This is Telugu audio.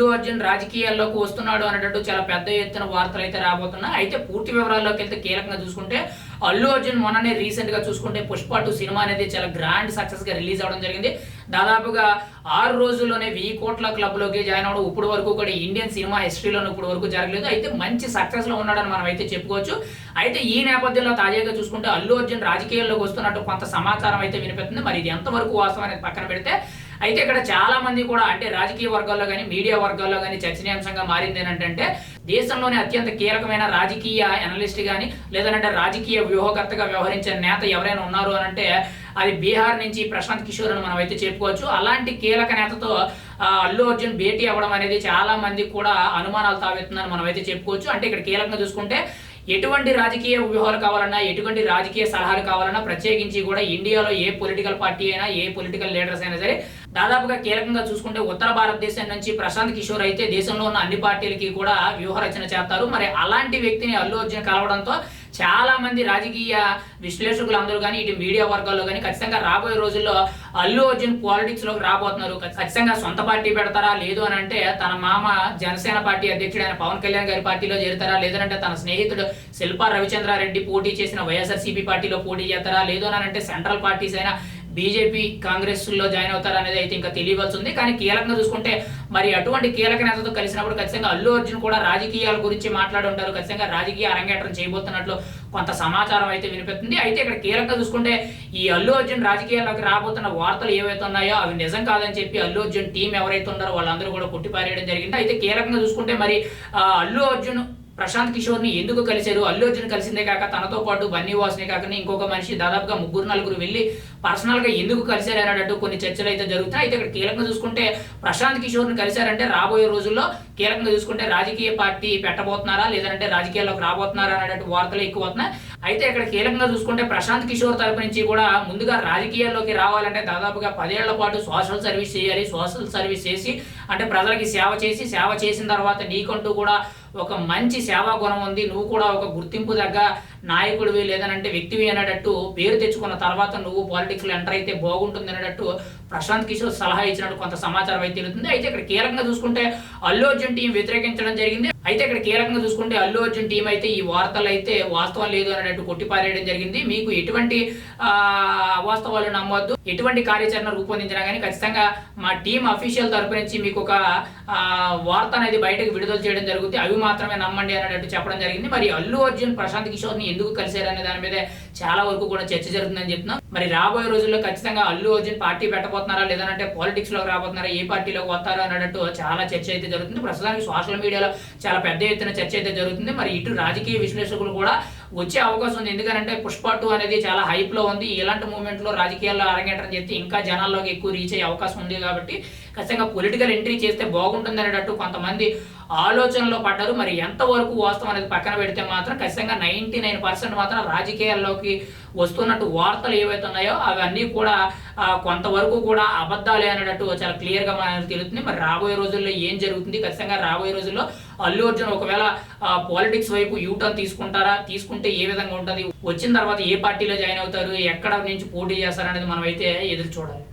అల్లు అర్జున్ రాజకీయాల్లోకి వస్తున్నాడు అనేటట్టు చాలా పెద్ద ఎత్తున వార్తలు అయితే రాబోతున్నాయి. అయితే పూర్తి వివరాల్లోకి వెళ్తే కీలకంగా చూసుకుంటే అల్లు అర్జున్ మొన్ననే రీసెంట్గా చూసుకుంటే పుష్ప టూ సినిమా అనేది చాలా గ్రాండ్ సక్సెస్గా రిలీజ్ అవడం జరిగింది. దాదాపుగా ఆరు రోజుల్లోనే వెయ్యి కోట్ల క్లబ్లోకి జాయిన్ అవడం ఇప్పుడు వరకు కూడా ఇండియన్ సినిమా హిస్టరీలో ఇప్పుడు వరకు జరగలేదు. అయితే మంచి సక్సెస్లో ఉన్నాడని మనం అయితే చెప్పుకోవచ్చు. అయితే ఈ నేపథ్యంలో తాజాగా చూసుకుంటే అల్లు అర్జున్ రాజకీయాల్లోకి వస్తున్నట్టు కొంత సమాచారం అయితే వినిపిస్తుంది. మరి ఇది ఎంతవరకు వాస్తవం అనేది పక్కన పెడితే అయితే ఇక్కడ చాలా మంది కూడా అంటే రాజకీయ వర్గాల్లో కానీ మీడియా వర్గాల్లో కానీ చర్చనీయాంశంగా మారింది ఏంటంటే దేశంలోనే అత్యంత కీలకమైన రాజకీయ అనలిస్ట్ కానీ లేదంటే రాజకీయ వ్యూహకర్తగా వ్యవహరించే నేత ఎవరైనా ఉన్నారు అని అంటే అది బీహార్ నుంచి ప్రశాంత్ కిషోర్ అని మనం అయితే చెప్పుకోవచ్చు. అలాంటి కీలక నేతతో అల్లు అర్జున్ భేటీ అవ్వడం అనేది చాలా మంది కూడా అనుమానాలు తావెత్తుందని మనం అయితే చెప్పుకోవచ్చు. అంటే ఇక్కడ కీలకంగా చూసుకుంటే ఎటువంటి రాజకీయ వ్యూహాలు కావాలన్నా ఎటువంటి రాజకీయ సలహాలు కావాలన్నా ప్రత్యేకించి కూడా ఇండియాలో ఏ పొలిటికల్ పార్టీ అయినా ఏ పొలిటికల్ లీడర్స్ అయినా సరే దాదాపుగా కీలకంగా చూసుకుంటే ఉత్తర భారతదేశం నుంచి ప్రశాంత్ కిషోర్ అయితే దేశంలో ఉన్న అన్ని పార్టీలకి కూడా వ్యూహ రచన చేస్తారు. మరి అలాంటి వ్యక్తిని అల్లు అర్జున్ కలవడంతో చాలా మంది రాజకీయ విశ్లేషకులు అందరూ కానీ ఇటు మీడియా వర్గాల్లో కానీ ఖచ్చితంగా రాబోయే రోజుల్లో అల్లు అర్జున్ పాలిటిక్స్లోకి రాబోతున్నారు. ఖచ్చితంగా సొంత పార్టీ పెడతారా లేదు అని అంటే తన మామ జనసేన పార్టీ అధ్యక్షుడైన పవన్ కళ్యాణ్ గారి పార్టీలో చేరుతారా లేదంటే తన స్నేహితుడు శిల్పా రవిచంద్రారెడ్డి పోటీ చేసిన వైఎస్ఆర్సీపీ పార్టీలో పోటీ చేస్తారా లేదు అని అంటే సెంట్రల్ పార్టీస్ అయినా బీజేపీ కాంగ్రెస్లో జాయిన్ అవుతారు అనేది అయితే ఇంకా తెలియవలసి ఉంది కానీ కీలకంగా చూసుకుంటే మరి అటువంటి కీలక నేతతో కలిసినప్పుడు ఖచ్చితంగా అల్లు అర్జున్ కూడా రాజకీయాల గురించి మాట్లాడి ఉంటారు. ఖచ్చితంగా రాజకీయ అరంగేట్రం చేయబోతున్నట్లు కొంత సమాచారం అయితే వినిపిస్తుంది. అయితే ఇక్కడ కీలకంగా చూసుకుంటే ఈ అల్లు అర్జున్ రాజకీయాల్లోకి రాబోతున్న వార్తలు ఏవైతే ఉన్నాయో అవి నిజం కాదని చెప్పి అల్లు అర్జున్ టీం ఎవరైతే ఉన్నారో వాళ్ళందరూ కూడా కొట్టిపారేయడం జరిగింది. అయితే కీలకంగా చూసుకుంటే మరి అల్లు అర్జున్ ప్రశాంత్ కిషోర్ని ఎందుకు కలిశారు? అల్లు అర్జున్ కలిసిందే కాక తనతో పాటు బన్నీ వాస్ని కాక ఇంకొక మనిషి దాదాపుగా ముగ్గురు నలుగురు వెళ్ళి పర్సనల్గా ఎందుకు కలిశారు అన్నట్టు కొన్ని చర్చలు అయితే జరుగుతాయి అయితే ఇక్కడ కీలకంగా చూసుకుంటే ప్రశాంత్ కిషోర్ని కలిశారంటే రాబోయే రోజుల్లో కీలకంగా చూసుకుంటే రాజకీయ పార్టీ పెట్టబోతున్నారా? లేదంటే రాజకీయాల్లోకి రాబోతున్నారా? అనేటువంటి వార్తలు ఎక్కువ అవుతున్నాయి అయితే ఇక్కడ కీలకంగా చూసుకుంటే ప్రశాంత్ కిషోర్ తరపు నుంచి కూడా ముందుగా రాజకీయాల్లోకి రావాలంటే దాదాపుగా పదేళ్ళ పాటు సోషల్ సర్వీస్ చేయాలి. సోషల్ సర్వీస్ చేసి అంటే ప్రజలకి సేవ చేసి సేవ చేసిన తర్వాత నీకంటూ కూడా ఒక మంచి సేవా గుణం ఉంది. నువ్వు కూడా ఒక గుర్తింపు దగ్గ నాయకుడివి లేదనంటే వ్యక్తివి అనేటట్టు పేరు తెచ్చుకున్న తర్వాత నువ్వు పాలిటిక్స్లో ఎంటర్ అయితే బాగుంటుంది అనేటట్టు ప్రశాంత్ కిషోర్ సలహా ఇచ్చినట్టు కొంత సమాచారం అయితే తెలుస్తుంది. అయితే ఇక్కడ కీలకంగా చూసుకుంటే అల్లు అర్జున్ టీం వ్యతిరేకించడం జరిగింది. అయితే ఇక్కడ కీలకంగా చూసుకుంటే అల్లు అర్జున్ టీం అయితే ఈ వార్తలు అయితే వాస్తవం లేదు అనేటట్టు కొట్టిపారేయడం జరిగింది. మీకు ఎటువంటి అవాస్తవాలు నమ్మొద్దు. ఎటువంటి కార్యాచరణ రూపొందించినా కానీ ఖచ్చితంగా మా టీం అఫీషియల్ తరపు నుంచి మీకు ఒక వార్త అనేది బయటకు విడుదల చేయడం జరుగుతుంది. అవి మాత్రమే నమ్మండి అనేటట్టు చెప్పడం జరిగింది. మరి అల్లు అర్జున్ ప్రశాంత్ కిషోర్ని ఎందుకు కలిశారు అనే దాని మీద చాలా వరకు కూడా చర్చ జరుగుతుందని చెప్తున్నాం. మరి రాబోయే రోజుల్లో ఖచ్చితంగా అల్లు అర్జున్ పార్టీ పెట్టబోతున్నారా లేదంటే పాలిటిక్స్లోకి రాబోతున్నారా ఏ పార్టీలోకి వస్తారా అనేటట్టు చాలా చర్చ అయితే జరుగుతుంది. ప్రస్తుతానికి సోషల్ మీడియాలో చాలా పెద్ద ఎత్తున చర్చ అయితే జరుగుతుంది. మరి ఇటు రాజకీయ విశ్లేషకులు కూడా వచ్చే అవకాశం ఉంది. ఎందుకంటే పుష్ప టూ అనేది చాలా హైప్లో ఉంది. ఇలాంటి మూమెంట్లో రాజకీయాల్లో అరంగేటం చేస్తే ఇంకా జనాల్లోకి ఎక్కువ రీచ్ అయ్యే అవకాశం ఉంది కాబట్టి ఖచ్చితంగా పొలిటికల్ ఎంట్రీ చేస్తే బాగుంటుంది అనేటట్టు కొంతమంది ఆలోచనలో పడ్డారు. మరి ఎంతవరకు వాస్తవం అనేది పక్కన పెడితే మాత్రం ఖచ్చితంగా నైన్టీ నైన్ పర్సెంట్ మాత్రం రాజకీయాల్లోకి వస్తున్నట్టు వార్తలు ఏవైతే ఉన్నాయో అవన్నీ కూడా కొంతవరకు కూడా అబద్ధాలే అనేటట్టు చాలా క్లియర్గా మనకు తెలుస్తుంది. మరి రాబోయే రోజుల్లో ఏం జరుగుతుంది? ఖచ్చితంగా రాబోయే రోజుల్లో అల్లు అర్జున్ ఒకవేళ పాలిటిక్స్ వైపు యూటర్న్ తీసుకుంటారా? తీసుకుంటే ఏ విధంగా ఉంటుంది? వచ్చిన తర్వాత ఏ పార్టీలో జాయిన్ అవుతారు? ఎక్కడ నుంచి పోటీ చేస్తారనేది మనం అయితే ఎదురు చూడాలి.